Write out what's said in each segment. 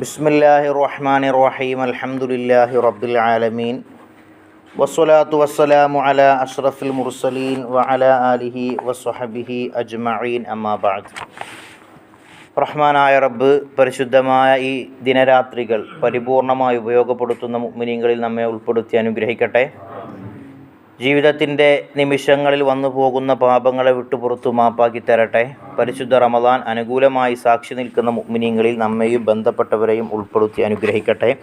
ബിസ്മില്ലാഹി റഹ്മാൻ റഹീം അലഹമുല്ലാഹി റബ്ബുൽ ആലമീൻ. വസ്വലാത്തു വസ്സലാമു അല അഷ്റഫുൽ മുർസലീൻ വ അലിഹി വസ്വഹബിഹി അജ്മഈൻ. അമ്മാബാദ് റഹ്മാനായ റബ്ബ് പരിശുദ്ധമായ ഈ ദിനരാത്രികൾ പരിപൂർണമായി ഉപയോഗപ്പെടുത്തുന്ന മുഗ്മിനിങ്ങളിൽ നമ്മെ ഉൾപ്പെടുത്തി അനുഗ്രഹിക്കട്ടെ. ജീവിതത്തിന്റെ നിമിഷങ്ങളിൽ വന്നു പോകുന്ന പാപങ്ങളെ വിട്ടുപുറത്തു മാപ്പാക്കി തരട്ടെ. പരിശുദ്ധ റമദാൻ അനുകൂലമായി സാക്ഷി നിൽക്കുന്ന മുഅ്മിനീങ്ങളിൽ നമ്മെയും ബന്ധപ്പെട്ടവരെയും ഉൾപ്പെടുത്തി അനുഗ്രഹിക്കട്ടെ.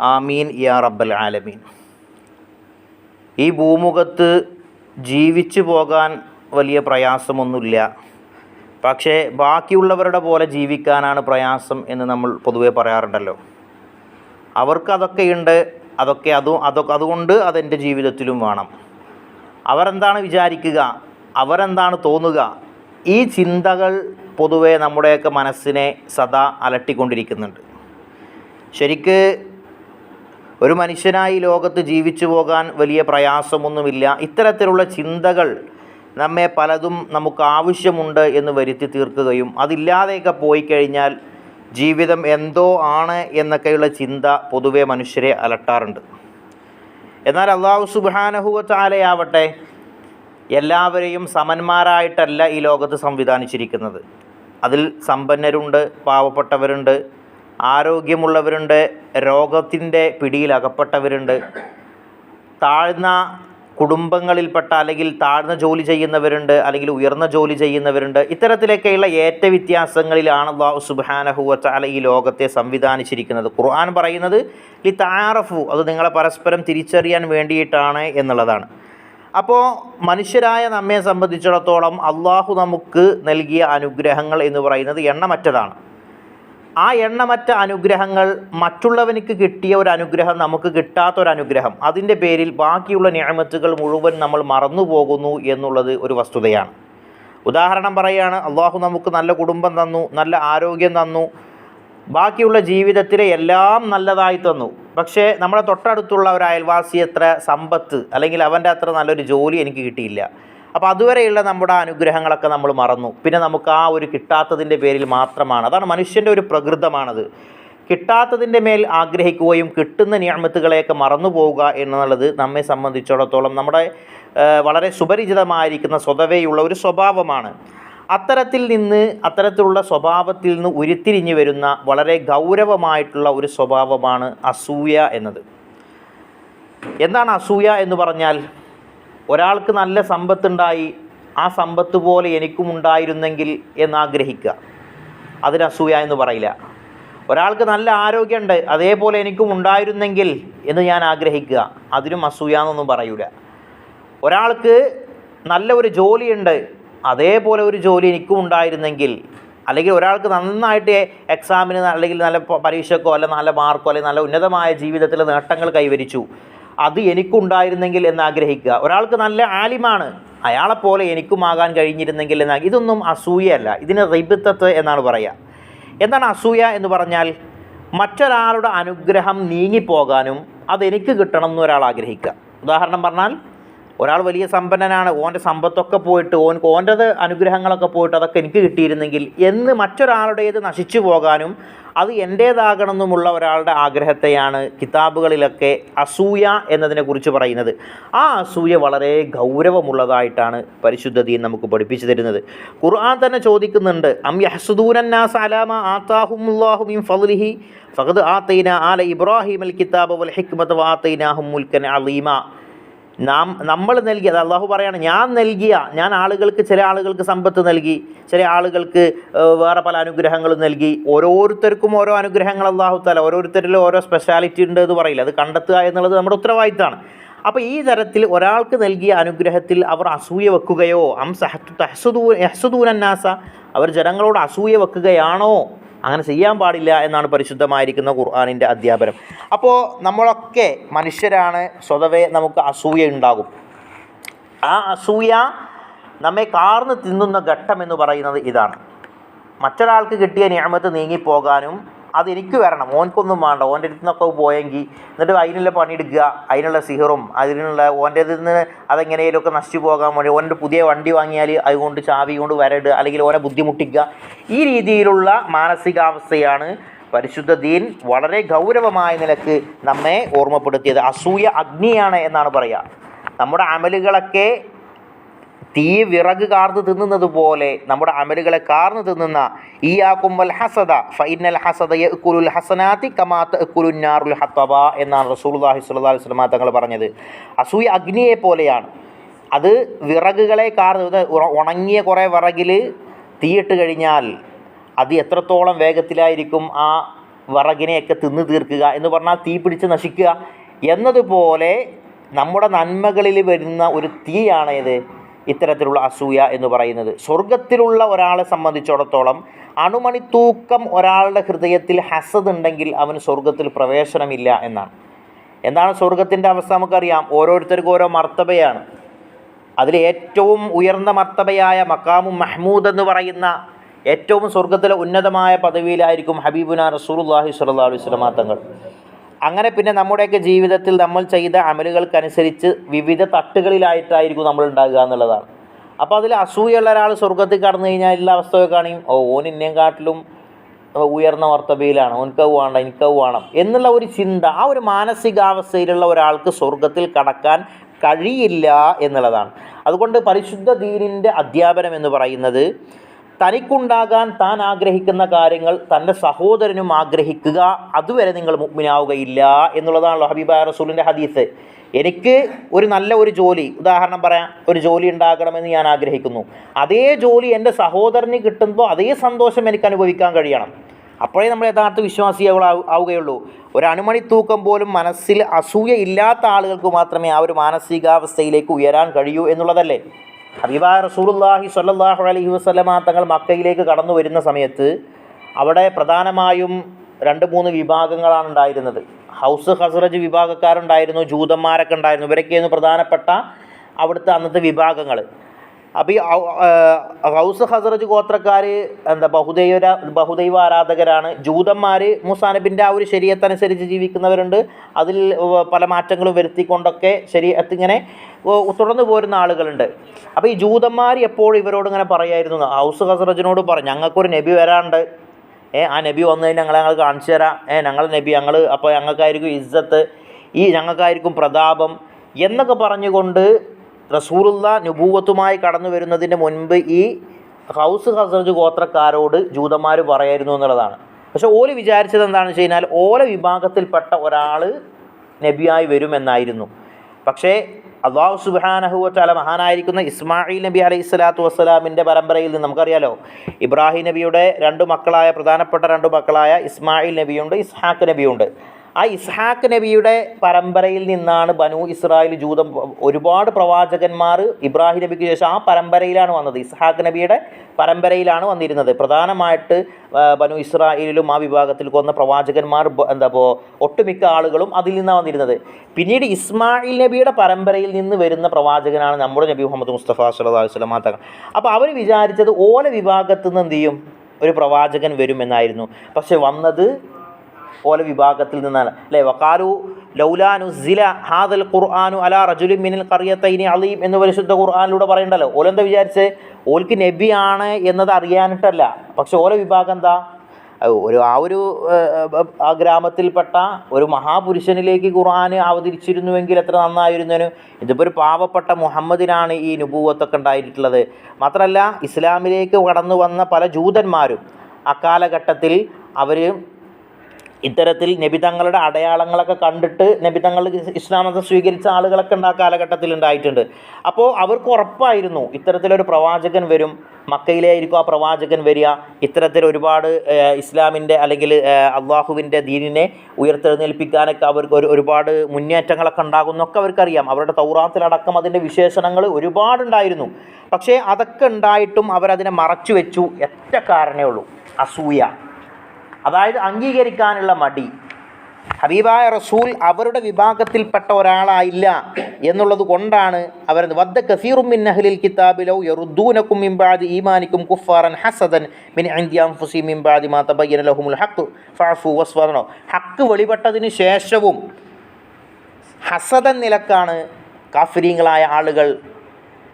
ആമീൻ യാ റബ്ബൽ ആലമീൻ. ഈ ഭൂമുഖത്ത് ജീവിച്ചു പോകാൻ വലിയ പ്രയാസമൊന്നുമില്ല. പക്ഷേ ബാക്കിയുള്ളവരുടെ പോലെ ജീവിക്കാനാണ് പ്രയാസം എന്ന് നമ്മൾ പൊതുവേ പറയാറുണ്ടല്ലോ. അവർക്ക് അതൊക്കെയുണ്ട് അതൊക്കെ അതും അതൊക്കെ അതുകൊണ്ട് അതെന്റെ ജീവിതത്തിലും വേണം. അവരെന്താണ് വിചാരിക്കുക? അവരെന്താണ് തോന്നുക? ഈ ചിന്തകൾ പൊതുവെ നമ്മുടെയൊക്കെ മനസ്സിനെ സദാ അലട്ടിക്കൊണ്ടിരിക്കുന്നുണ്ട്. ശരിക്ക് ഒരു മനുഷ്യനായി ലോകത്ത് ജീവിച്ചു പോകാൻ വലിയ പ്രയാസമൊന്നുമില്ല. ഇത്തരത്തിലുള്ള ചിന്തകൾ നമ്മെ പലതും നമുക്ക് ആവശ്യമുണ്ട് എന്ന് വരുത്തി തീർക്കുകയും അതില്ലാതെയൊക്കെ പോയി കഴിഞ്ഞാൽ ജീവിതം എന്തോ ആണ് എന്നൊക്കെയുള്ള ചിന്ത പൊതുവെ മനുഷ്യരെ അലട്ടാറുണ്ട്. എന്നാൽ അള്ളാഹു സുബാനഹുവത്താലയാവട്ടെ എല്ലാവരെയും സമന്മാരായിട്ടല്ല ഈ ലോകത്ത് സംവിധാനിച്ചിരിക്കുന്നത്. അതിൽ സമ്പന്നരുണ്ട് പാവപ്പെട്ടവരുണ്ട് ആരോഗ്യമുള്ളവരുണ്ട് രോഗത്തിന്റെ പിടിയിലകപ്പെട്ടവരുണ്ട് താഴ്ന്ന കുടുംബങ്ങളിൽപ്പെട്ട അല്ലെങ്കിൽ താഴ്ന്ന ജോലി ചെയ്യുന്നവരുണ്ട് അല്ലെങ്കിൽ ഉയർന്ന ജോലി ചെയ്യുന്നവരുണ്ട്. ഇത്തരത്തിലൊക്കെയുള്ള ഏറ്റ വ്യത്യാസങ്ങളിലാണ് അള്ളാഹു സുബാനഹുവല ഈ ലോകത്തെ സംവിധാനിച്ചിരിക്കുന്നത്. ഖുർആൻ പറയുന്നത് ലി താറഫു അത് നിങ്ങളെ പരസ്പരം തിരിച്ചറിയാൻ വേണ്ടിയിട്ടാണ് എന്നുള്ളതാണ്. അപ്പോൾ മനുഷ്യരായ നമ്മെ സംബന്ധിച്ചിടത്തോളം അള്ളാഹു നമുക്ക് നൽകിയ അനുഗ്രഹങ്ങൾ എന്ന് പറയുന്നത് എണ്ണമറ്റതാണ്. ആ എണ്ണമറ്റ അനുഗ്രഹങ്ങൾ മറ്റുള്ളവനിക്ക് കിട്ടിയ ഒരു അനുഗ്രഹം നമുക്ക് കിട്ടാത്ത ഒരു അനുഗ്രഹം അതിന്റെ പേരിൽ ബാക്കിയുള്ള ഞാമത്തുകൾ മുഴുവൻ നമ്മൾ മറന്നു പോകുന്നു എന്നുള്ളത് ഒരു വസ്തുതയാണ്. ഉദാഹരണം പറയുകയാണ് അള്ളാഹു നമുക്ക് നല്ല കുടുംബം തന്നു നല്ല ആരോഗ്യം തന്നു ബാക്കിയുള്ള ജീവിതത്തിലെ എല്ലാം നല്ലതായി തന്നു. പക്ഷേ നമ്മുടെ തൊട്ടടുത്തുള്ള ഒരു അയൽവാസി എത്ര സമ്പത്ത് അല്ലെങ്കിൽ അവന്റെ അത്ര നല്ലൊരു ജോലി എനിക്ക് കിട്ടിയില്ല. അപ്പോൾ അതുവരെയുള്ള നമ്മുടെ അനുഗ്രഹങ്ങളൊക്കെ നമ്മൾ മറന്നു. പിന്നെ നമുക്ക് ആ ഒരു കിട്ടാത്തതിന്റെ പേരിൽ മാത്രമാണ്. അതാണ് മനുഷ്യന്റെ ഒരു പ്രകൃതമാണത്. കിട്ടാത്തതിന്റെ മേൽ ആഗ്രഹിക്കുകയും കിട്ടുന്ന നിയമത്തുകളെയൊക്കെ മറന്നു പോവുക എന്നുള്ളത് നമ്മെ സംബന്ധിച്ചിടത്തോളം നമ്മുടെ വളരെ സുപരിചിതമായിരിക്കുന്ന സ്വതവേയുള്ള ഒരു സ്വഭാവമാണ്. അത്തരത്തിൽ നിന്ന് അത്തരത്തിലുള്ള സ്വഭാവത്തിൽ നിന്ന് ഉരുത്തിരിഞ്ഞു വരുന്ന വളരെ ഗൗരവമായിട്ടുള്ള ഒരു സ്വഭാവമാണ് അസൂയ എന്നത്. എന്താണ് അസൂയ എന്ന് പറഞ്ഞാൽ ഒരാൾക്ക് നല്ല സമ്പത്തുണ്ടായി ആ സമ്പത്ത് പോലെ എനിക്കും ഉണ്ടായിരുന്നെങ്കിൽ എന്നാഗ്രഹിക്കുക. അതിന് അസൂയ എന്ന് പറയില്ല. ഒരാൾക്ക് നല്ല ആരോഗ്യമുണ്ട് അതേപോലെ എനിക്കും ഉണ്ടായിരുന്നെങ്കിൽ എന്ന് ഞാൻ ആഗ്രഹിക്കുക. അതിനും അസൂയ എന്നൊന്നും പറയൂല. ഒരാൾക്ക് നല്ല ഒരു ജോലിയുണ്ട് അതേപോലെ ഒരു ജോലി എനിക്കും ഉണ്ടായിരുന്നെങ്കിൽ അല്ലെങ്കിൽ ഒരാൾക്ക് നന്നായിട്ട് എക്സാമിന് അല്ലെങ്കിൽ നല്ല പരീക്ഷക്കോ അല്ലെങ്കിൽ നല്ല മാർക്കോ അല്ലെങ്കിൽ നല്ല ഉന്നതമായ ജീവിതത്തിലെ നേട്ടങ്ങൾ കൈവരിച്ചു അത് എനിക്കുണ്ടായിരുന്നെങ്കിൽ എന്ന് ആഗ്രഹിക്കുക ഒരാൾക്ക് നല്ല ആലിമാണ്. അയാളെപ്പോലെ എനിക്കുമാകാൻ കഴിഞ്ഞിരുന്നെങ്കിൽ എന്ന ഇതൊന്നും അസൂയയല്ല. ഇതിന് റൈബിത്തത്ത് എന്നാണ് പറയുക എന്താണ് അസൂയ എന്ന് പറഞ്ഞാൽ മറ്റൊരാളുടെ അനുഗ്രഹം നീങ്ങിപ്പോകാനും അതെനിക്ക് കിട്ടണം എന്ന് ഒരാൾ ആഗ്രഹിക്കുക. ഉദാഹരണം പറഞ്ഞാൽ ഒരാൾ വലിയ സമ്പന്നനാണ് ഓന്റെ സമ്പത്തൊക്കെ പോയിട്ട് ഓൻക്ക് ഓന്റെത് അനുഗ്രഹങ്ങളൊക്കെ പോയിട്ട് അതൊക്കെ എനിക്ക് കിട്ടിയിരുന്നെങ്കിൽ എന്ന് മറ്റൊരാളുടേത് നശിച്ചു പോകാനും അത് എന്റേതാകണമെന്നുമുള്ള ഒരാളുടെ ആഗ്രഹത്തെയാണ് കിതാബുകളിലൊക്കെ അസൂയ എന്നതിനെക്കുറിച്ച് പറയുന്നത്. ആ അസൂയ വളരെ ഗൗരവമുള്ളതായിട്ടാണ് പരിശുദ്ധതയും നമുക്ക് പഠിപ്പിച്ചു തരുന്നത്. ഖുർആൻ തന്നെ ചോദിക്കുന്നുണ്ട് അം യഹസുദൂനാസ് അലാമ ആത്താഹുമുല്ലാഹു മിൻ ഫദ്ലിഹി? ഫഖദ് ആത്തൈന ആല ഇബ്രാഹിം അൽ കിതാബ് വൽ ഹിക്മത്ത് വാത്തൈനാഹും മുൽക്കൻ അലീമ. നാം നമ്മൾ നൽകിയ അത് അള്ളാഹു പറയാണ് ഞാൻ നൽകിയ ഞാൻ ആളുകൾക്ക് ചില ആളുകൾക്ക് സമ്പത്ത് നൽകി ചില ആളുകൾക്ക് വേറെ പല അനുഗ്രഹങ്ങളും നൽകി ഓരോരുത്തർക്കും ഓരോ അനുഗ്രഹങ്ങൾ അള്ളാഹു തല ഓരോരുത്തരിലും ഓരോ സ്പെഷ്യാലിറ്റി ഉണ്ട് എന്ന് പറയില്ല. അത് കണ്ടെത്തുക എന്നുള്ളത് നമ്മുടെ ഉത്തരവാദിത്തമാണ് അപ്പോൾ ഈ തരത്തിൽ ഒരാൾക്ക് നൽകിയ അനുഗ്രഹത്തിൽ അവർ അസൂയ വെക്കുകയോ അം സഹത്തു തഹസുദൂ യഹസുദൂനന്നാസ അവർ ജനങ്ങളോട് അസൂയ വെക്കുകയാണോ? അങ്ങനെ ചെയ്യാൻ പാടില്ല എന്നാണ് പരിശുദ്ധമായിരിക്കുന്ന ഖുർആാനിന്റെ അധ്യാപനം. അപ്പോൾ നമ്മളൊക്കെ മനുഷ്യരാണ് സ്വതവേ നമുക്ക് അസൂയ ഉണ്ടാകും. ആ അസൂയ നമ്മെ കാർന്ന് തിന്നുന്ന ഘട്ടം എന്ന് പറയുന്നത് ഇതാണ്. മറ്റൊരാൾക്ക് കിട്ടിയ നിയമത്ത് നീങ്ങിപ്പോകാനും അതെനിക്ക് വരണം. ഓൻക്കൊന്നും വേണ്ട. ഓന്റെ അടുത്ത് നിന്നൊക്കെ പോയെങ്കിൽ എന്നിട്ട് അതിനുള്ള പണിയെടുക്കുക അതിനുള്ള സിഹറും അതിനുള്ള ഓന്റെ നിന്ന് അതെങ്ങനെയൊക്കെ നശിച്ചു പോകാൻ വേണ്ടി ഓന്റെ പുതിയ വണ്ടി വാങ്ങിയാൽ അതുകൊണ്ട് ചാവി കൊണ്ട് വരടുക അല്ലെങ്കിൽ ഓനെ ബുദ്ധിമുട്ടിക്കുക. ഈ രീതിയിലുള്ള മാനസികാവസ്ഥയാണ് പരിശുദ്ധ ദീൻ വളരെ ഗൗരവമായ നിലയ്ക്ക് നമ്മെ ഓർമ്മപ്പെടുത്തിയത്. അസൂയ അഗ്നിയാണ് എന്നാണ് പറയുക. നമ്മുടെ അമലുകളൊക്കെ തീ വിറക് കാർന്ന് തിന്നുന്നത് പോലെ നമ്മുടെ അമലുകളെ കാർന്ന് തിന്നുന്ന ഈ ആക്കുമ്പൽ ഹസദ ഫൈനൽ ഹസദ യഅ്കുലുൽ ഹസനാത്തി കമാത്ത് നാറുൽ ഹത്തബ എന്നാണ് സ്വല്ലല്ലാഹു അലൈഹി വസല്ലം തങ്ങൾ പറഞ്ഞത്. അസൂയ അഗ്നിയെ പോലെയാണ്. അത് വിറകുകളെ കാർന്ന് ഉണങ്ങിയ കുറേ വിറകിൽ തീയിട്ട് കഴിഞ്ഞാൽ അത് എത്രത്തോളം വേഗത്തിലായിരിക്കും ആ വിറകിനെയൊക്കെ തിന്നു തീർക്കുക എന്ന് പറഞ്ഞാൽ തീ പിടിച്ച് നശിക്കുക എന്നതുപോലെ നമ്മുടെ നന്മകളിൽ വരുന്ന ഒരു തീയാണ് ഇത്. ഇത്തരത്തിലുള്ള അസൂയ എന്ന് പറയുന്നത്. സ്വർഗത്തിലുള്ള ഒരാളെ സംബന്ധിച്ചിടത്തോളം അണുമണിത്തൂക്കം ഒരാളുടെ ഹൃദയത്തിൽ ഹസദ് ഉണ്ടെങ്കിൽ അവന് സ്വർഗത്തിൽ പ്രവേശനമില്ല എന്നാണ്. എന്താണ് സ്വർഗത്തിന്റെ അവസ്ഥ നമുക്കറിയാം. ഓരോരുത്തർക്കും ഓരോ മർത്തബയാണ്. അതിൽ ഏറ്റവും ഉയർന്ന മർത്തബയായ മക്കാമു മഹ്മൂദ് എന്ന് പറയുന്ന ഏറ്റവും സ്വർഗത്തിലെ ഉന്നതമായ പദവിയിലായിരിക്കും ഹബീബുന റസൂലുള്ളാഹി സ്വല്ലല്ലാഹു അലൈഹി വസല്ലമ തങ്ങൾ. അങ്ങനെ പിന്നെ നമ്മുടെയൊക്കെ ജീവിതത്തിൽ നമ്മൾ ചെയ്ത അമലുകൾക്കനുസരിച്ച് വിവിധ തട്ടുകളിലായിട്ടായിരിക്കും നമ്മൾ ഉണ്ടാകുക എന്നുള്ളതാണ്. അപ്പോൾ അതിൽ അസൂയുള്ള ഒരാൾ സ്വർഗത്തിൽ കടന്നു കഴിഞ്ഞാൽ എല്ലാ അവസ്ഥയൊക്കെ കാണിയും ഓ ഓൻ ഇന്നേം കാട്ടിലും ഉയർന്ന വർത്തബയിലാണ് ഓൻക്കവ് വേണ്ട എനിക്കവ് വേണം. എന്നുള്ള ഒരു ചിന്ത ആ ഒരു മാനസികാവസ്ഥയിലുള്ള ഒരാൾക്ക് സ്വർഗത്തിൽ കടക്കാൻ കഴിയില്ല എന്നുള്ളതാണ്. അതുകൊണ്ട് പരിശുദ്ധ ദീനിന്റെ അധ്യാപനം എന്ന് പറയുന്നത് തനിക്കുണ്ടാകാൻ താൻ ആഗ്രഹിക്കുന്ന കാര്യങ്ങൾ തന്റെ സഹോദരനും ആഗ്രഹിക്കുക അതുവരെ നിങ്ങൾ മുഗ്മിനാവുകയില്ല എന്നുള്ളതാണല്ലോ ഹബീബ റസൂലിന്റെ ഹദീസ്. എനിക്ക് ഒരു നല്ല ഒരു ജോലി ഉദാഹരണം പറയാം ഒരു ജോലി ഉണ്ടാകണമെന്ന് ഞാൻ ആഗ്രഹിക്കുന്നു. അതേ ജോലി എന്റെ സഹോദരന് കിട്ടുമ്പോൾ അതേ സന്തോഷം എനിക്ക് അനുഭവിക്കാൻ കഴിയണം. അപ്പോഴേ നമ്മൾ യഥാർത്ഥ വിശ്വാസികൾ ആവുകയുള്ളൂ. ഒരു അണുമണി തൂക്കം പോലും മനസ്സിൽ അസൂയ ഇല്ലാത്ത ആളുകൾക്ക് മാത്രമേ ആ ഒരു മാനസികാവസ്ഥയിലേക്ക് ഉയരാൻ കഴിയൂ എന്നുള്ളതല്ലേ? ഹബീബായ റസൂലുള്ളാഹി സല്ലാഹു അലഹി വസ്ലമ തങ്ങൾ മക്കയിലേക്ക് കടന്നു വരുന്ന സമയത്ത് അവിടെ പ്രധാനമായും രണ്ട് മൂന്ന് വിഭാഗങ്ങളാണ് ഉണ്ടായിരുന്നത്. ഹൗസ് ഹസ്രജ് വിഭാഗക്കാരുണ്ടായിരുന്നു ജൂതന്മാരൊക്കെ ഉണ്ടായിരുന്നു. ഇവരൊക്കെയായിരുന്നു പ്രധാനപ്പെട്ട അവിടുത്തെ അന്നത്തെ വിഭാഗങ്ങൾ അപ്പോൾ ഈ ഹൗസ് ഹസറജ് ഗോത്രക്കാർ എന്താ ബഹുദൈവ ബഹുദൈവ ആരാധകരാണ്. ജൂതന്മാർ മുസാനബിന്റെ ആ ഒരു ശരീരത്തനുസരിച്ച് ജീവിക്കുന്നവരുണ്ട്. അതിൽ പല മാറ്റങ്ങളും വരുത്തിക്കൊണ്ടൊക്കെ ശരീരത്തിങ്ങനെ തുടർന്നു പോരുന്ന ആളുകളുണ്ട്. അപ്പോൾ ഈ ജൂതന്മാർ എപ്പോഴും ഇവരോട് ഇങ്ങനെ പറയായിരുന്നു. ഹൗസ് ഹസറജിനോട് പറഞ്ഞു ഞങ്ങൾക്കൊരു നബി വരാണ്ട് ഏ ആ നബി വന്നു കഴിഞ്ഞാൽ ഞങ്ങൾ കാണിച്ചു തരാം. ഏ ഞങ്ങൾ നബി ഞങ്ങൾ അപ്പോൾ ഞങ്ങൾക്കായിരിക്കും ഇജ്ജത്ത്. ഈ ഞങ്ങൾക്കായിരിക്കും പ്രതാപം. എന്നൊക്കെ പറഞ്ഞുകൊണ്ട് റസൂലുള്ള നുപൂവത്തുമായി കടന്നു വരുന്നതിന് മുൻപ് ഈ ഹൗസ് ഹസർജ് ഗോത്രക്കാരോട് ജൂതന്മാർ പറയായിരുന്നു എന്നുള്ളതാണ്. പക്ഷെ ഓൽ വിചാരിച്ചത് എന്താണെന്ന് വെച്ച് കഴിഞ്ഞാൽ ഓല വിഭാഗത്തിൽപ്പെട്ട ഒരാൾ നബിയായി വരുമെന്നായിരുന്നു. പക്ഷേ അള്ളാഹു സുബാനഹുവല മഹാനായിരിക്കുന്ന ഇസ്മായിൽ നബി അലൈഹി സ്വലാത്തു വസ്സലാമിന്റെ പരമ്പരയിൽ നിന്ന് നമുക്കറിയാലോ ഇബ്രാഹിം നബിയുടെ രണ്ട് മക്കളായ പ്രധാനപ്പെട്ട രണ്ട് മക്കളായ ഇസ്മായിൽ നബിയുണ്ട് ഇസ്ഹാഖ് നബിയുണ്ട്. ആ ഇസ്ഹാഖ് നബിയുടെ പരമ്പരയിൽ നിന്നാണ് ബനു ഇസ്രായേൽ ജൂതം ഒരുപാട് പ്രവാചകന്മാർ ഇബ്രാഹിം നബിക്ക് ശേഷം ആ പരമ്പരയിലാണ് വന്നത്. ഇസ്ഹാഖ് നബിയുടെ പരമ്പരയിലാണ് വന്നിരുന്നത്. പ്രധാനമായിട്ട് ബനു ഇസ്രായേലിലും ആ വിഭാഗത്തിൽ കൊന്ന പ്രവാചകന്മാർ എന്താ ഇപ്പോൾ ഒട്ടുമിക്ക ആളുകളും അതിൽ നിന്നാണ് വന്നിരുന്നത്. പിന്നീട് ഇസ്മായിൽ നബിയുടെ പരമ്പരയിൽ നിന്ന് വരുന്ന പ്രവാചകനാണ് നമ്മുടെ നബി മുഹമ്മദ് മുസ്തഫ അലൈഹി വസല്ലം തങ്ങൾ. അപ്പോൾ അവർ വിചാരിച്ചത് ഓല വിഭാഗത്തു നിന്ന് എന്ത് ചെയ്യും? ഒരു പ്രവാചകൻ വരുമെന്നായിരുന്നു. പക്ഷെ വന്നത് ഓല വിഭാഗത്തിൽ നിന്നാണ്. അല്ലേ? വക്കാലു ലൗലാനു സില ഹാദൽ ഖുർആാനു അല റജുലിൻ മിനിൽ കറിയത്തൈനി അലീം എന്ന് പരിശുദ്ധ ഖുർആാനിലൂടെ പറയണ്ടല്ലോ. ഓലെന്താ വിചാരിച്ച്? ഓൽക്ക് നബിയാണ് എന്നത് അറിയാനിട്ടല്ല. പക്ഷെ ഓല വിഭാഗം എന്താ? ഒരു ആ ഒരു ആ ഗ്രാമത്തിൽപ്പെട്ട ഒരു മഹാപുരുഷനിലേക്ക് ഖുർആൻ അവതരിച്ചിരുന്നുവെങ്കിൽ എത്ര നന്നായിരുന്നേനു? ഇതിപ്പോൾ ഒരു പാവപ്പെട്ട മുഹമ്മദിനാണ് ഈ നുപൂവത്തൊക്കെ ഉണ്ടായിട്ടുള്ളത്. മാത്രമല്ല ഇസ്ലാമിലേക്ക് കടന്നു വന്ന പല ജൂതന്മാരും അക്കാലഘട്ടത്തിൽ അവർ ഇത്തരത്തിൽ നബിതങ്ങളുടെ അടയാളങ്ങളൊക്കെ കണ്ടിട്ട് നബിതങ്ങൾ ഇസ്ലാം മതം സ്വീകരിച്ച ആളുകളൊക്കെ ഉണ്ട് ആ കാലഘട്ടത്തിൽ ഉണ്ടായിട്ടുണ്ട്. അപ്പോൾ അവർക്ക് ഉറപ്പായിരുന്നു ഇത്തരത്തിലൊരു പ്രവാചകൻ വരും മക്കയിലായിരിക്കും ആ പ്രവാചകൻ വരിക. ഇത്തരത്തിൽ ഒരുപാട് ഇസ്ലാമിന്റെ അല്ലെങ്കിൽ അള്ളാഹുവിന്റെ ദീനിനെ ഉയർത്തെഴുന്നേൽപ്പിക്കാനൊക്കെ അവർക്ക് ഒരു ഒരുപാട് മുന്നേറ്റങ്ങളൊക്കെ ഉണ്ടാകുന്നൊക്കെ അവർക്കറിയാം. അവരുടെ തൗറാത്തിലടക്കം അതിന്റെ വിശേഷണങ്ങൾ ഒരുപാടുണ്ടായിരുന്നു. പക്ഷേ അതൊക്കെ ഉണ്ടായിട്ടും അവരതിനെ മറച്ചു വെച്ചു ഒറ്റ കാരണേ ഉള്ളൂ അസൂയ. അതായത് അംഗീകരിക്കാനുള്ള മടി. ഹബീബായ റസൂൽ അവരുടെ വിഭാഗത്തിൽപ്പെട്ട ഒരാളായില്ല എന്നുള്ളത് കൊണ്ടാണ് അവർ വദ്ദ കസീറും മിൻ അഹ്ലിൽ കിതാബിലോ യറുദ്ദൂനക്കും മിംബാദി ഈമാനിക്കും കുഫാറൻ ഹസദൻ മിൻ ഇന്ത്യാം ഫുസി മിംബാദി മാ തബയ്യന ലഹുമുൽ ഹഖ് ഫഅഫു വസ്വറനോ ഹക്ക് വെളിപ്പെട്ടതിന് ശേഷവും ഹസദൻ നിലക്കാണ് കാഫിരീങ്ങളായ ആളുകൾ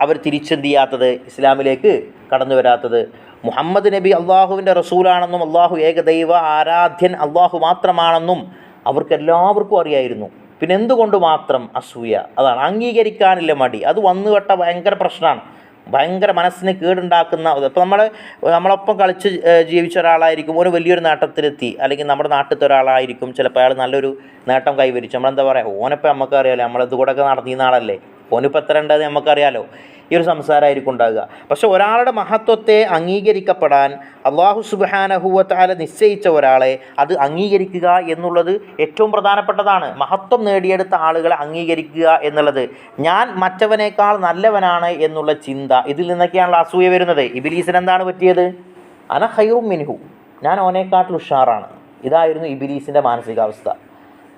അവർ തിരിച്ചെന്ത് ചെയ്യാത്തത്? ഇസ്ലാമിലേക്ക് കടന്നു വരാത്തത്? മുഹമ്മദ് നബി അള്ളാഹുവിന്റെ റസൂലാണെന്നും അള്ളാഹു ഏകദൈവ ആരാധ്യൻ അള്ളാഹു മാത്രമാണെന്നും അവർക്കെല്ലാവർക്കും അറിയായിരുന്നു. പിന്നെ എന്തുകൊണ്ട് മാത്രം അസൂയ? അതാണ് അംഗീകരിക്കാനില്ല മടി. അത് വന്നുവട്ട ഭയങ്കര പ്രശ്നമാണ്. ഭയങ്കര മനസ്സിന് കേടുണ്ടാക്കുന്ന ഇപ്പോൾ നമ്മൾ നമ്മളൊപ്പം കളിച്ച് ജീവിച്ച ഒരാളായിരിക്കും ഒരു വലിയൊരു നേട്ടത്തിലെത്തി. അല്ലെങ്കിൽ നമ്മുടെ നാട്ടിലത്തെ ഒരാളായിരിക്കും ചിലപ്പോൾ അയാൾ നല്ലൊരു നേട്ടം കൈവരിച്ചു. നമ്മളെന്താ പറയുക ഓനപ്പം നമുക്കറിയാലോ നമ്മളിത് കൂടെയൊക്കെ നടന്നിരുന്ന ആളല്ലേ? ഓനിപ്പോൾ എത്ര ഉണ്ടെന്ന് നമുക്കറിയാലോ ഈ ഒരു സംസാരമായിരിക്കും ഉണ്ടാകുക. പക്ഷെ ഒരാളുടെ മഹത്വത്തെ അംഗീകരിക്കപ്പെടാൻ അള്ളാഹു സുബാനഹുവത്താല നിശ്ചയിച്ച ഒരാളെ അത് അംഗീകരിക്കുക എന്നുള്ളത് ഏറ്റവും പ്രധാനപ്പെട്ടതാണ്. മഹത്വം നേടിയെടുത്ത ആളുകളെ അംഗീകരിക്കുക എന്നുള്ളത്. ഞാൻ മറ്റവനേക്കാൾ നല്ലവനാണ് എന്നുള്ള ചിന്ത ഇതിൽ നിന്നൊക്കെയാണല്ലോ അസൂയ വരുന്നത്. ഇബിലീസിന് എന്താണ് പറ്റിയത്? അന ഹൈറും മിൻഹു. ഞാൻ ഓനേക്കാട്ടിൽ ഉഷാറാണ്. ഇതായിരുന്നു ഇബിലീസിന്റെ മാനസികാവസ്ഥ.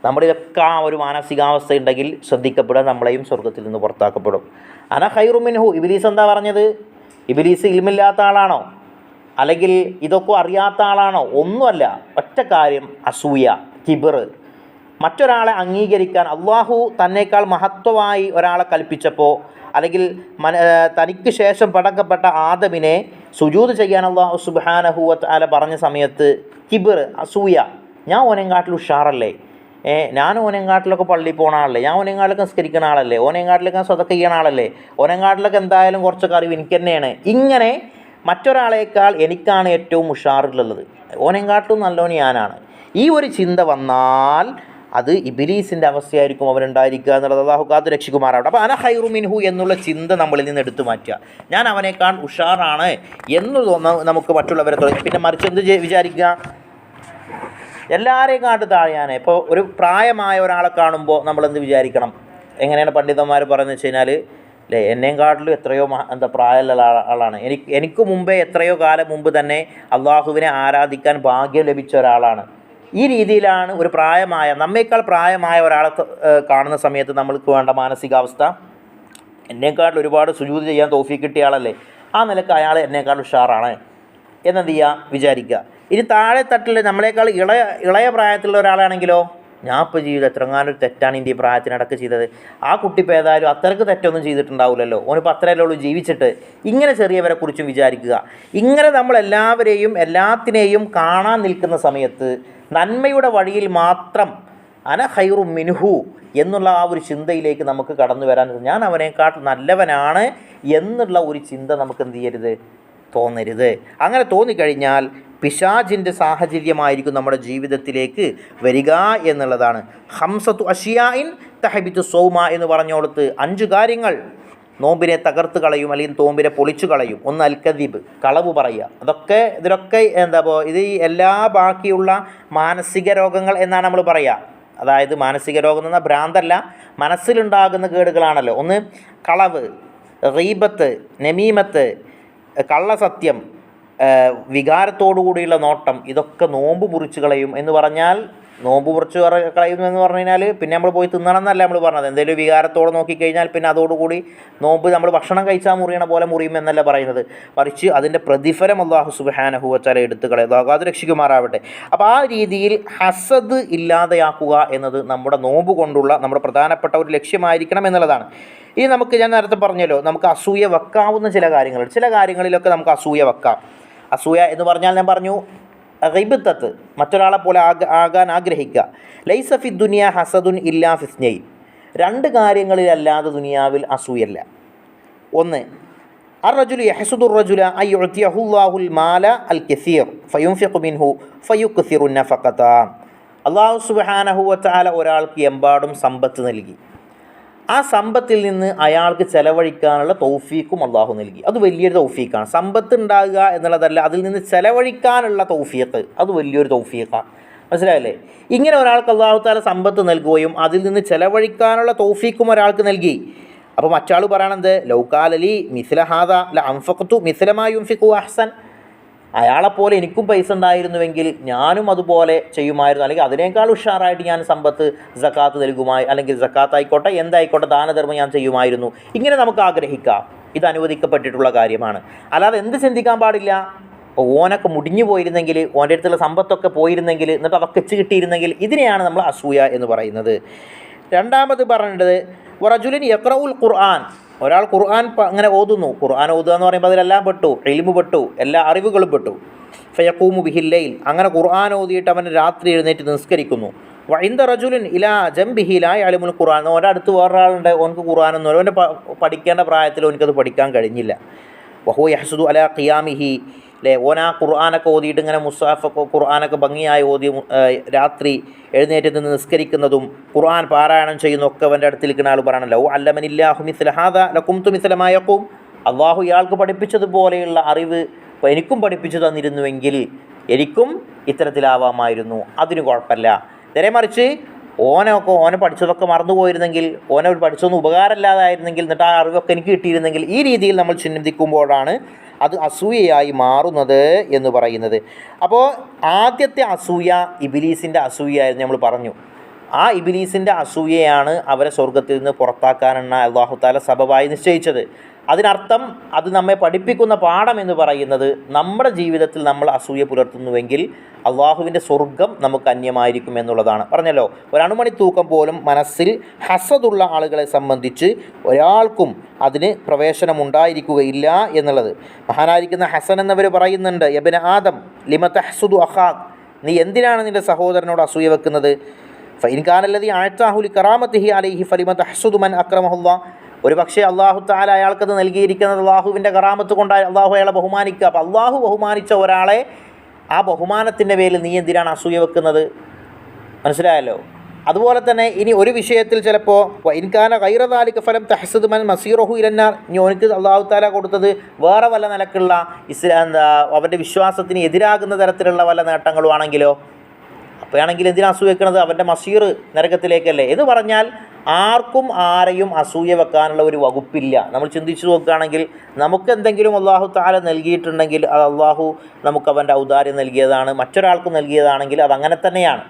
നമ്മളിലൊക്കെ ആ ഒരു മാനസികാവസ്ഥ ഉണ്ടെങ്കിൽ ശ്രദ്ധിക്കപ്പെടുക നമ്മളെയും സ്വർഗത്തിൽ നിന്ന് പുറത്താക്കപ്പെടും. അന ഹൈറുമിൻഹു ഇബിലീസ് എന്താ പറഞ്ഞത്? ഇബിലീസ് ഇൽമില്ലാത്ത ആളാണോ? അല്ലെങ്കിൽ ഇതൊക്കെ അറിയാത്ത ആളാണോ? ഒന്നുമല്ല. ഒറ്റ കാര്യം അസൂയ കിബിർ. മറ്റൊരാളെ അംഗീകരിക്കാൻ അള്ളാഹു തന്നേക്കാൾ മഹത്വമായി ഒരാളെ കൽപ്പിച്ചപ്പോൾ അല്ലെങ്കിൽ മന തനിക്ക് ശേഷം പടക്കപ്പെട്ട ആദമിനെ സുജൂത് ചെയ്യാൻ അള്ളാഹു സുബാനഹുവത്ത് അല പറഞ്ഞ സമയത്ത് കിബിർ അസൂയ. ഞാൻ ഓനെങ്കാട്ടിൽ ഉഷാറല്ലേ? ഞാൻ ഓനങ്ങാട്ടിലൊക്കെ പള്ളിയിൽ പോണ ആളല്ലേ? ഞാൻ ഓനങ്ങാട്ടിലൊക്കെ സംസ്കരിക്കുന്ന ആളല്ലേ? ഓനങ്ങാട്ടിലൊക്കെ സ്വതക്ക ചെയ്യണ ആളല്ലേ? ഓനങ്ങാട്ടിലൊക്കെ എന്തായാലും കുറച്ചൊക്കെ അറിവ് എനിക്ക് തന്നെയാണ് ഇങ്ങനെ മറ്റൊരാളേക്കാൾ എനിക്കാണ് ഏറ്റവും ഉഷാറിലുള്ളത് ഓനങ്ങാട്ടും നല്ലവന് ഞാനാണ്. ഈ ഒരു ചിന്ത വന്നാൽ അത് ഇബിലീസിന്റെ അവസ്ഥയായിരിക്കും അവനുണ്ടായിരിക്കുക എന്നുള്ളത് അള്ളാഹു കാത്ത് രക്ഷിക്കുമാറാവട്ടെ. അപ്പോൾ അന ഹൈറു മിൻഹു എന്നുള്ള ചിന്ത നമ്മളിൽ നിന്ന് എടുത്തു മാറ്റുക. ഞാൻ അവനേക്കാൾ ഉഷാറാണ് എന്ന് തോന്നുന്ന നമുക്ക് മറ്റുള്ളവരെ തുടങ്ങി പിന്നെ മറിച്ച് എന്ത് വിചാരിക്കുക? എല്ലാവരെയും കാട്ട് താഴെയാണ് ഇപ്പോൾ ഒരു പ്രായമായ ഒരാളെ കാണുമ്പോൾ നമ്മളെന്ത് വിചാരിക്കണം? എങ്ങനെയാണ് പണ്ഡിതന്മാർ പറയുന്നത് വെച്ച് കഴിഞ്ഞാൽ അല്ലേ എന്നെയും കാട്ടിലും എത്രയോ എന്താ പ്രായമുള്ള ആളാണ്. എനിക്ക് എനിക്ക് മുമ്പേ എത്രയോ കാലം മുമ്പ് തന്നെ അള്ളാഹുവിനെ ആരാധിക്കാൻ ഭാഗ്യം ലഭിച്ച ഒരാളാണ്. ഈ രീതിയിലാണ് ഒരു പ്രായമായ നമ്മേക്കാൾ പ്രായമായ ഒരാളെ കാണുന്ന സമയത്ത് നമ്മൾക്ക് വേണ്ട മാനസികാവസ്ഥ. എന്നെക്കാട്ടിൽ ഒരുപാട് സുജൂതി ചെയ്യാൻ തോഫി കിട്ടിയ ആളല്ലേ. ആ നിലയ്ക്ക് അയാൾ എന്നെക്കാൾ ഉഷാറാണ്. എന്നെന്ത് ചെയ്യുക വിചാരിക്കുക ഇനി താഴെ തട്ടിൽ നമ്മളെക്കാൾ ഇളയ ഇളയ പ്രായത്തിലുള്ള ഒരാളാണെങ്കിലോ? ഞാൻ ഇപ്പോൾ ജീവിതം എത്രങ്ങാനൊരു തെറ്റാണ് ഇന്ത്യ പ്രായത്തിനടക്ക് ചെയ്തത്. ആ കുട്ടി ഇപ്പോൾ ഏതായാലും അത്രയ്ക്ക് തെറ്റൊന്നും ചെയ്തിട്ടുണ്ടാവില്ലല്ലോ ഓനിപ്പോൾ അത്രയല്ലേ ഉള്ളൂ ജീവിച്ചിട്ട്. ഇങ്ങനെ ചെറിയവരെ കുറിച്ചും വിചാരിക്കുക. ഇങ്ങനെ നമ്മൾ എല്ലാവരെയും എല്ലാത്തിനെയും കാണാൻ നിൽക്കുന്ന സമയത്ത് നന്മയുടെ വഴിയിൽ മാത്രം അന ഹൈറു മിനുഹു എന്നുള്ള ആ ഒരു ചിന്തയിലേക്ക് നമുക്ക് കടന്നു വരാൻ ഞാൻ അവനേക്കാൾ നല്ലവനാണ് എന്നുള്ള ഒരു ചിന്ത നമുക്ക് എന്ത് ചെയ്യരുത്? തോന്നരുത്. അങ്ങനെ തോന്നിക്കഴിഞ്ഞാൽ പിശാജിന്റെ സാഹചര്യമായിരിക്കും നമ്മുടെ ജീവിതത്തിലേക്ക് വരിക എന്നുള്ളതാണ്. ഹംസത്തു അഷിയായിൻ തഹബിത്തു സൗമ എന്ന് പറഞ്ഞോടത്ത് അഞ്ച് കാര്യങ്ങൾ. നോമ്പിനെ തകർത്ത് കളയും അല്ലെങ്കിൽ തോമ്പിനെ പൊളിച്ചു കളയും. ഒന്ന് അൽക്കദീബ് കളവ് പറയുക. അതൊക്കെ ഇതിലൊക്കെ എന്താ ഇത് എല്ലാ ബാക്കിയുള്ള മാനസിക രോഗങ്ങൾ എന്നാണ് നമ്മൾ പറയുക അതായത് മാനസിക രോഗം എന്ന് ഭ്രാന്തല്ല മനസ്സിലുണ്ടാകുന്ന കേടുകളാണല്ലോ. ഒന്ന് കളവ് റീബത്ത് നമീമത്ത് കള്ളസത്യം ഏഹ് വികാരത്തോടു കൂടിയുള്ള നോട്ടം ഇതൊക്കെ നോമ്പ് മുറിച്ച് കളയും എന്ന് പറഞ്ഞാൽ നോമ്പ് മുറിച്ച് കളയുന്നു കളയും എന്ന് പറഞ്ഞു കഴിഞ്ഞാൽ പിന്നെ നമ്മൾ പോയി തിന്നണം എന്നല്ല നമ്മൾ പറഞ്ഞത്. എന്തെങ്കിലും വികാരത്തോടെ നോക്കിക്കഴിഞ്ഞാൽ പിന്നെ അതോടുകൂടി നോമ്പ് നമ്മൾ ഭക്ഷണം കഴിച്ചാൽ മുറിയണ പോലെ മുറിയും എന്നല്ല പറയുന്നത്. മറിച്ച് അതിന്റെ പ്രതിഫലം അള്ളാഹു സുബാനഹുവച്ചാല എടുത്ത് എടുത്തു അള്ളാഹു അത് രക്ഷിക്കുമാറാവട്ടെ. അപ്പോൾ ആ രീതിയിൽ ഹസദ് ഇല്ലാതെയാക്കുക എന്നത് നമ്മുടെ നോമ്പ് കൊണ്ടുള്ള നമ്മുടെ പ്രധാനപ്പെട്ട ഒരു ലക്ഷ്യമായിരിക്കണം എന്നുള്ളതാണ്. ഇനി നമുക്ക് ഞാൻ നേരത്തെ പറഞ്ഞല്ലോ നമുക്ക് അസൂയ വെക്കാവുന്ന ചില കാര്യങ്ങളുണ്ട്. ചില കാര്യങ്ങളിലൊക്കെ നമുക്ക് അസൂയ വെക്കാം. അസൂയ എന്ന് പറഞ്ഞാൽ ഞാൻ പറഞ്ഞു റിബിത്തത്ത് മറ്റൊരാളെ പോലെ ആക ആകാൻ ആഗ്രഹിക്കുക ലൈസഫി ദുനിയ ഹസദുൻ ഇല്ലാ ഫിസ്നൈ രണ്ട് കാര്യങ്ങളിലല്ലാതെ ദുനിയാവിൽ അസൂയല്ല. ഒന്ന് അറജുലു യഹസുദുർ റജുല ഐ യുഅ്തിയഹുല്ലാഹുൽ മാല അൽ കസീർ ഫയുൻഫിഖു മിൻഹു ഫയുക്സിറു ഫക്കത്ത അള്ളാഹു സുബ്ഹാനഹു വതആല ഒരാൾക്ക് എമ്പാടും സമ്പത്ത് നൽകി. ആ സമ്പത്തിൽ നിന്ന് അയാൾക്ക് ചെലവഴിക്കാനുള്ള തൗഫീക്കും അള്ളാഹു നൽകി. അത് വലിയൊരു തൗഫീക്കാണ് സമ്പത്ത് ഉണ്ടാകുക എന്നുള്ളതല്ല അതിൽ നിന്ന് ചെലവഴിക്കാനുള്ള തൗഫീക്ക് അത് വലിയൊരു തൗഫീക്കാണ് മനസ്സിലായല്ലേ? ഇങ്ങനെ ഒരാൾക്ക് അള്ളാഹു താല സമ്പത്ത് നൽകുകയും അതിൽ നിന്ന് ചെലവഴിക്കാനുള്ള തൗഫീക്കും ഒരാൾക്ക് നൽകി. അപ്പോൾ മറ്റാൾ പറയണത് ലൗകാലലി മിസ്ലഹാദ ല മിസ്ലമായും ഫിക്കു അഹ്സൻ. അയാളെപ്പോലെ എനിക്കും പൈസ ഉണ്ടായിരുന്നുവെങ്കിൽ ഞാനും അതുപോലെ ചെയ്യുമായിരുന്നു. അല്ലെങ്കിൽ അതിനേക്കാൾ ഉഷാറായിട്ട് ഞാൻ സമ്പത്ത് സക്കാത്ത് നൽകുമായി അല്ലെങ്കിൽ സക്കാത്ത് ആയിക്കോട്ടെ എന്തായിക്കോട്ടെ ദാനധർമ്മം ഞാൻ ചെയ്യുമായിരുന്നു. ഇങ്ങനെ നമുക്ക് ആഗ്രഹിക്കാം. ഇത് അനുവദിക്കപ്പെട്ടിട്ടുള്ള കാര്യമാണ്. അല്ലാതെ എന്ത് ചിന്തിക്കാൻ പാടില്ല? ഓനൊക്കെ മുടിഞ്ഞു പോയിരുന്നെങ്കിൽ ഓന്റെ അടുത്തുള്ള സമ്പത്തൊക്കെ പോയിരുന്നെങ്കിൽ എന്നിട്ട് അതൊക്കെ വെച്ച് കിട്ടിയിരുന്നെങ്കിൽ ഇതിനെയാണ് നമ്മൾ അസൂയ എന്ന് പറയുന്നത്. രണ്ടാമത് പറഞ്ഞത് വറജുലിൻ യക്രൗൽ ഖുർആൻ ഒരാൾ ഖുർആൻ അങ്ങനെ ഓതുന്നു. ഖുർആൻ ഓതുക എന്ന് പറയുമ്പോൾ അതിലെല്ലാം പെട്ടു എലിമു പെട്ടു എല്ലാ അറിവുകളും പെട്ടു. ഫയക്കൂമു ബിഹില്ലയിൽ അങ്ങനെ ഖുർആൻ ഓതിയിട്ട് അവൻ രാത്രി എഴുന്നേറ്റ് നിസ്കരിക്കുന്നു. വൈന്ദ റജുലിൻ ഇലാ ജംബിഹി ലാ അലിമുൽ ഖുർആൻ. ഒരടുത്ത് വേറൊരാളുണ്ട് ഓനക്ക് ഖുർആനൊന്നും അവന്റെ പഠിക്കേണ്ട പ്രായത്തിൽ ഓനക്കത് പഠിക്കാൻ കഴിഞ്ഞില്ല. വഹു യഹസുദു അല ഖിയാമിഹി. അല്ലേ ഓൻ ആ ഖുർആാനൊക്കെ ഓതിയിട്ട് ഇങ്ങനെ മുസാഫൊക്കെ ഖുർആാനൊക്കെ ഭംഗിയായി ഓതി രാത്രി എഴുന്നേറ്റ് നിന്ന് നിസ്കരിക്കുന്നതും ഖുർആൻ പാരായണം ചെയ്യുന്നതൊക്കെ അവന്റെ അടുത്തിരിക്കുന്ന ആൾ പറയണല്ലോ അല്ലമനില്ലാഹു മിസ്ലഹാദ ലക്കുംതു മിസ്ലമായക്കും അള്ളാഹു ഇയാൾക്ക് പഠിപ്പിച്ചതുപോലെയുള്ള അറിവ് എനിക്കും പഠിപ്പിച്ചു തന്നിരുന്നുവെങ്കിൽ എനിക്കും ഇത്തരത്തിലാവാമായിരുന്നു. അതിന് കുഴപ്പമില്ല. നേരെ മറിച്ച് ഓനൊക്കെ ഓനെ പഠിച്ചതൊക്കെ മറന്നു പോയിരുന്നെങ്കിൽ ഓനെ പഠിച്ചൊന്നും ഉപകാരമില്ലാതായിരുന്നെങ്കിൽ എന്നിട്ട് ആ അറിവൊക്കെ എനിക്ക് കിട്ടിയിരുന്നെങ്കിൽ ഈ രീതിയിൽ നമ്മൾ ചിന്തിക്കുമ്പോഴാണ് അത് അസൂയയായി മാറുന്നത് എന്ന് പറയുന്നത്. അപ്പോൾ ആദ്യത്തെ അസൂയ ഇബിലീസിന്റെ അസൂയയായിരുന്നു നമ്മൾ പറഞ്ഞു. ആ ഇബിലീസിന്റെ അസൂയയാണ് അവരെ സ്വർഗത്തിൽ നിന്ന് പുറത്താക്കാനെന്ന അള്ളാഹു താല സബബായി നിശ്ചയിച്ചത്. അതിനർത്ഥം അത് നമ്മെ പഠിപ്പിക്കുന്ന പാഠം എന്ന് പറയുന്നത് നമ്മുടെ ജീവിതത്തിൽ നമ്മൾ അസൂയ പുലർത്തുന്നുവെങ്കിൽ അള്ളാഹുവിന്റെ സ്വർഗം നമുക്ക് അന്യമായിരിക്കും എന്നുള്ളതാണ്. പറഞ്ഞല്ലോ ഒരണുമണി തൂക്കം പോലും മനസ്സിൽ ഹസദുള്ള ആളുകളെ സംബന്ധിച്ച് ഒരാൾക്കും അതിന് പ്രവേശനമുണ്ടായിരിക്കുകയില്ല എന്നുള്ളത്. മഹാനായിരിക്കുന്ന ഹസൻ എന്നവർ പറയുന്നുണ്ട് എബിൻ ആദം ലിമത്ത് ഹസുദു അഹാദ് നീ എന്തിനാണ് നിന്റെ സഹോദരനോട് അസൂയ വെക്കുന്നത്? ഫൈൻഖാനല്ലതി ആഴ്ത്താഹുലി കറാമത്തിഹി അലൈഹി ഫലിമത്ത് ഹസുദുമൻ അക്രമഹുല്ല ഒരു പക്ഷേ അള്ളാഹു താല അയാൾക്കത് നൽകിയിരിക്കുന്നത് അള്ളാഹുവിന്റെ കറാമത്ത് കൊണ്ടായി അള്ളാഹു അയാളെ ബഹുമാനിക്കുക. അപ്പോൾ അള്ളാഹു ബഹുമാനിച്ച ഒരാളെ ആ ബഹുമാനത്തിന്റെ പേരിൽ നീ എന്തിനാണ് അസൂയ വെക്കുന്നത്? മനസ്സിലായല്ലോ? അതുപോലെ തന്നെ ഇനി ഒരു വിഷയത്തിൽ ചിലപ്പോൾ ഇൻകാന കൈറതാലിക്ക് ഫലം തഹസദ് മൻ മസീറഹു ഇരന്നാർ ഇനി ഓനിക്ക് അള്ളാഹു താല കൊടുത്തത് വേറെ വല്ല നിലക്കുള്ള ഇസ്ലാ എന്താ അവന്റെ വിശ്വാസത്തിന് എതിരാകുന്ന തരത്തിലുള്ള വല്ല നേട്ടങ്ങളുമാണെങ്കിലോ? അപ്പോഴാണെങ്കിൽ എന്തിനാ അസൂയ വെക്കണത് അവന്റെ മസീർ നരകത്തിലേക്കല്ലേ? എന്ന് പറഞ്ഞാൽ ആർക്കും ആരെയും അസൂയ വെക്കാനുള്ള ഒരു വകുപ്പില്ല. നമ്മൾ ചിന്തിച്ചു നോക്കുകയാണെങ്കിൽ നമുക്ക് എന്തെങ്കിലും അള്ളാഹു താല നൽകിയിട്ടുണ്ടെങ്കിൽ അത് അള്ളാഹു നമുക്ക് അവന്റെ ഔദാര്യം നൽകിയതാണ്. മറ്റൊരാൾക്ക് നൽകിയതാണെങ്കിൽ അത് അങ്ങനെ തന്നെയാണ്.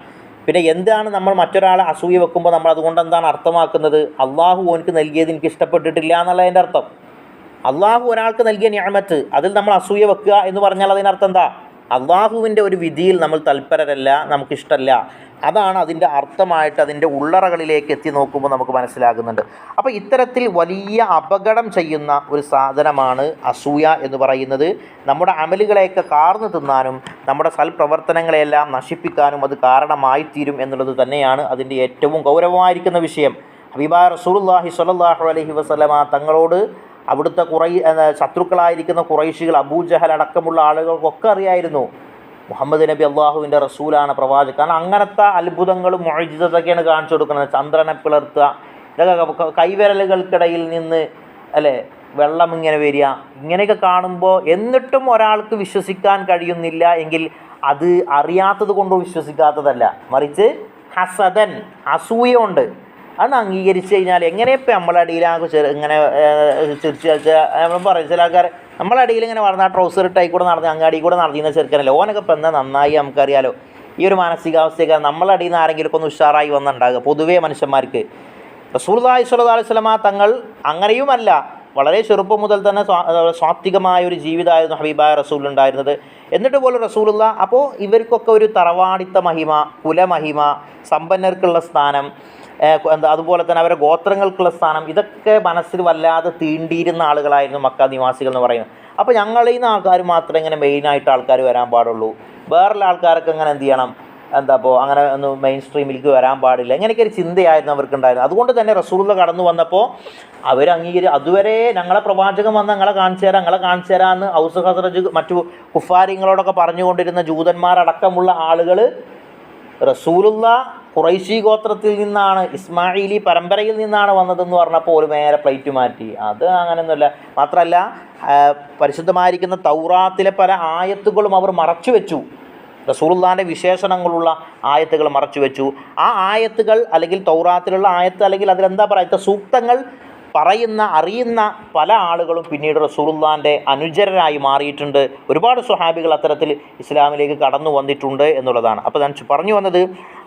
പിന്നെ എന്താണ് നമ്മൾ മറ്റൊരാളെ അസൂയ വെക്കുമ്പോൾ നമ്മൾ അതുകൊണ്ട് എന്താണ് അർത്ഥമാക്കുന്നത്? അള്ളാഹു ഓനക്ക് നൽകിയത് എനിക്ക് ഇഷ്ടപ്പെട്ടിട്ടില്ല എന്നുള്ളതിന്റെ അർത്ഥം? അള്ളാഹു ഒരാൾക്ക് നൽകിയ ഞാമത്ത് അതിൽ നമ്മൾ അസൂയ വെക്കുക എന്ന് പറഞ്ഞാൽ അതിനർത്ഥം എന്താ? അള്ളാഹുവിന്റെ ഒരു വിധിയിൽ നമ്മൾ തൽപരരല്ല നമുക്കിഷ്ടമല്ല അതാണ് അതിന്റെ അർത്ഥമായിട്ട് അതിന്റെ ഉള്ളറകളിലേക്ക് എത്തി നോക്കുമ്പോൾ നമുക്ക് മനസ്സിലാകുന്നുണ്ട്. അപ്പോൾ ഇത്തരത്തിൽ വലിയ അപകടം ചെയ്യുന്ന ഒരു സാധനമാണ് അസൂയ എന്ന് പറയുന്നത്. നമ്മുടെ അമലുകളെയൊക്കെ കാർന്നു തിന്നാനും നമ്മുടെ സൽപ്രവർത്തനങ്ങളെയെല്ലാം നശിപ്പിക്കാനും അത് കാരണമായി തീരും എന്നുള്ളത് തന്നെയാണ് അതിന്റെ ഏറ്റവും ഗൗരവമായിരിക്കുന്ന വിഷയം. ഹബീബ റസൂലുള്ളാഹി സ്വല്ലല്ലാഹു അലൈഹി വസല്ലമ തങ്ങളോട് അവിടുത്തെ കുറൈ ശത്രുക്കളായിരിക്കുന്ന കുറൈശികൾ അബൂജഹൽ അടക്കമുള്ള ആളുകൾക്കൊക്കെ അറിയായിരുന്നു. മുഹമ്മദ് നബി അള്ളാഹുവിന്റെ റസൂലാണ് പ്രവാചകൻ. കാരണം അങ്ങനത്തെ അത്ഭുതങ്ങളും മൊഴിജിതൊക്കെയാണ് കാണിച്ചു കൊടുക്കുന്നത്. ചന്ദ്രനെ പിളർത്തുക ഇതൊക്കെ കൈവിരലുകൾക്കിടയിൽ നിന്ന് അല്ലേ വെള്ളം ഇങ്ങനെ വരിക ഇങ്ങനെയൊക്കെ കാണുമ്പോൾ എന്നിട്ടും ഒരാൾക്ക് വിശ്വസിക്കാൻ കഴിയുന്നില്ല എങ്കിൽ അത് അറിയാത്തത് കൊണ്ടോ വിശ്വസിക്കാത്തതല്ല. മറിച്ച് ഹസദൻ അസൂയുണ്ട് അത് അംഗീകരിച്ച് കഴിഞ്ഞാൽ എങ്ങനെ ഇപ്പം നമ്മളടിയിൽ ആ ഇങ്ങനെ ചിരിച്ച് നമ്മൾ പറയും ചില ആൾക്കാർ നമ്മളെ അടിയിൽ ഇങ്ങനെ വളർന്ന ട്രൗസർ ഇട്ടായി കൂടെ നടന്ന് അങ്ങാടി കൂടെ നടന്നിരുന്ന ചെറുക്കനല്ലേ? ഓനൊക്കെ ഇപ്പം എന്താ നന്നായി നമുക്കറിയാലോ. ഈ ഒരു മാനസികാവസ്ഥയൊക്കെ നമ്മളെ അടിയിൽ നിന്ന് ആരെങ്കിലും ഒന്ന് ഉഷാറായി വന്നുണ്ടാകുക പൊതുവേ മനുഷ്യന്മാർക്ക്. സ്വല്ലല്ലാഹു അലൈഹി വസല്ലമ തങ്ങൾ അങ്ങനെയുമല്ല. വളരെ ചെറുപ്പം മുതൽ തന്നെ സ്വാ- സ്വാത്വികമായ ഒരു ജീവിതമായിരുന്നു ഹബീബായ റസൂൽ ഉണ്ടായിരുന്നത്. എന്നിട്ട് പോലും റസൂലുള്ള അപ്പോൾ ഇവർക്കൊക്കെ ഒരു തറവാടിത്ത മഹിമ കുലമഹിമ സമ്പന്നർക്കുള്ള സ്ഥാനം. എന്താ അതുപോലെ തന്നെ അവരുടെ ഗോത്രങ്ങൾക്കുള്ള സ്ഥാനം ഇതൊക്കെ മനസ്സിൽ വല്ലാതെ തീണ്ടിയിരുന്ന ആളുകളായിരുന്നു മക്ക നിവാസികൾ എന്ന് പറയുന്നത്. അപ്പോൾ ഞങ്ങളിൽ നിന്ന് ആൾക്കാർ മാത്രമേ ഇങ്ങനെ മെയിനായിട്ട് ആൾക്കാർ വരാൻ പാടുള്ളൂ. വേറുള്ള ആൾക്കാർക്ക് ഇങ്ങനെ എന്ത് ചെയ്യണം? എന്താ അപ്പോൾ അങ്ങനെ ഒന്ന് മെയിൻ സ്ട്രീമിലേക്ക് വരാൻ പാടില്ല. ഇങ്ങനെയൊക്കെ ഒരു ചിന്തയായിരുന്നു അവർക്കുണ്ടായിരുന്നത്. അതുകൊണ്ട് തന്നെ റസൂലുള്ള കടന്നു വന്നപ്പോൾ അവർ അംഗീകരി അതുവരെ ഞങ്ങളെ പ്രവാചകൻ വന്ന് ഞങ്ങളെ കാണിച്ചു തരാം ഞങ്ങളെ കാണിച്ചു തരാമെന്ന് ഔസ് ഹസ്രജ് മറ്റു കുഫാരിങ്ങളോടൊക്കെ പറഞ്ഞുകൊണ്ടിരുന്ന ജൂതന്മാരടക്കമുള്ള ആളുകൾ റസൂലുള്ള ഖുറൈശി ഗോത്രത്തിൽ നിന്നാണ് ഇസ്മായിലി പരമ്പരയിൽ നിന്നാണ് വന്നതെന്ന് പറഞ്ഞപ്പോൾ ഒരു നേരെ പ്ലേറ്റ് മാറ്റി. അത് അങ്ങനെയൊന്നുമല്ല മാത്രമല്ല പരിശുദ്ധമായിരിക്കുന്ന തൗറാത്തിലെ പല ആയത്തുകളും അവർ മറച്ചു വെച്ചു റസൂറുല്ലാന്റെ വിശേഷണങ്ങളുള്ള ആയത്തുകൾ മറച്ചു വെച്ചു ആ ആയത്തുകൾ അല്ലെങ്കിൽ തൗറാത്തിലുള്ള ആയത്ത് അല്ലെങ്കിൽ അതിലെന്താ പറയുക? സൂക്തങ്ങൾ പറയുന്ന അറിയുന്ന പല ആളുകളും പിന്നീട് റസൂലുള്ളാന്റെ അനുചരരായി മാറിയിട്ടുണ്ട്. ഒരുപാട് സ്വഹാബികൾ അത്തരത്തിൽ ഇസ്ലാമിലേക്ക് കടന്നു വന്നിട്ടുണ്ട് എന്നുള്ളതാണ്. അപ്പോൾ ഞാൻ പറഞ്ഞു വന്നത്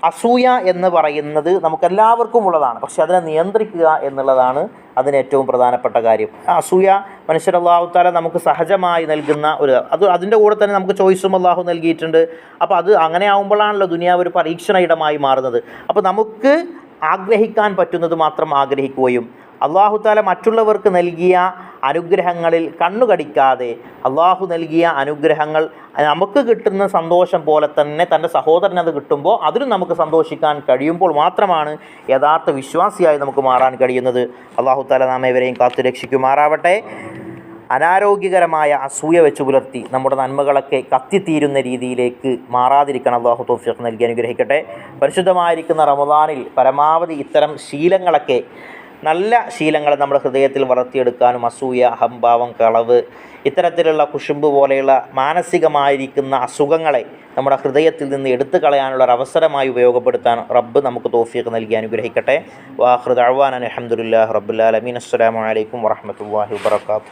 അസൂയ എന്ന് പറയുന്നത് നമുക്കെല്ലാവർക്കും ഉള്ളതാണ്. പക്ഷെ അതിനെ നിയന്ത്രിക്കുക എന്നുള്ളതാണ് അതിന് ഏറ്റവും പ്രധാനപ്പെട്ട കാര്യം. അസൂയ മനുഷ്യർ അള്ളാഹുത്താല നമുക്ക് സഹജമായി നൽകുന്ന ഒരു അത് അതിന്റെ കൂടെ തന്നെ നമുക്ക് ചോയ്സും അള്ളാഹു നൽകിയിട്ടുണ്ട്. അപ്പോൾ അത് അങ്ങനെ ആകുമ്പോഴാണല്ലോ ദുനിയാവ് ഒരു പരീക്ഷണ ഇടമായി മാറുന്നത്. അപ്പോൾ നമുക്ക് ആഗ്രഹിക്കാൻ പറ്റുന്നത് മാത്രം ആഗ്രഹിക്കുകയും അള്ളാഹു താല മറ്റുള്ളവർക്ക് നൽകിയ അനുഗ്രഹങ്ങളിൽ കണ്ണുകടിക്കാതെ അള്ളാഹു നൽകിയ അനുഗ്രഹങ്ങൾ നമുക്ക് കിട്ടുന്ന സന്തോഷം പോലെ തന്നെ തന്റെ സഹോദരന് അത് കിട്ടുമ്പോൾ അതിനും നമുക്ക് സന്തോഷിക്കാൻ കഴിയുമ്പോൾ മാത്രമാണ് യഥാർത്ഥ വിശ്വാസിയായി നമുക്ക് മാറാൻ കഴിയുന്നത്. അള്ളാഹു താല നാം ഇവരെയും കാത്തു രക്ഷിക്കുമാറാവട്ടെ. അനാരോഗ്യകരമായ അസൂയ വെച്ച് പുലർത്തി നമ്മുടെ നന്മകളൊക്കെ കത്തിത്തീരുന്ന രീതിയിലേക്ക് മാറാതിരിക്കണം അള്ളാഹു തോഫിക്ക് നൽകി അനുഗ്രഹിക്കട്ടെ. പരിശുദ്ധമായിരിക്കുന്ന റമദാനിൽ പരമാവധി ഇത്തരം ശീലങ്ങളൊക്കെ നല്ല ശീലങ്ങൾ നമ്മുടെ ഹൃദയത്തിൽ വളർത്തിയെടുക്കാനും അസൂയ അഹംഭാവം കളവ് ഇത്തരത്തിലുള്ള കുശുമ്പ് പോലെയുള്ള മാനസികമായിരിക്കുന്ന അസുഖങ്ങളെ നമ്മുടെ ഹൃദയത്തിൽ നിന്ന് എടുത്തു കളയാനുള്ള ഒരു അവസരമായി ഉപയോഗപ്പെടുത്താൻ റബ്ബ് നമുക്ക് തോഫിയൊക്കെ നൽകി അനുഗ്രഹിക്കട്ടെ. വാഹൃദ് അഹ്വാൻ അലഹമുല്ലാ റബ്ബുലാലമീൻ അസ്സലാമലൈക്കും വറഹമത്തല്ലാഹി വാത്തു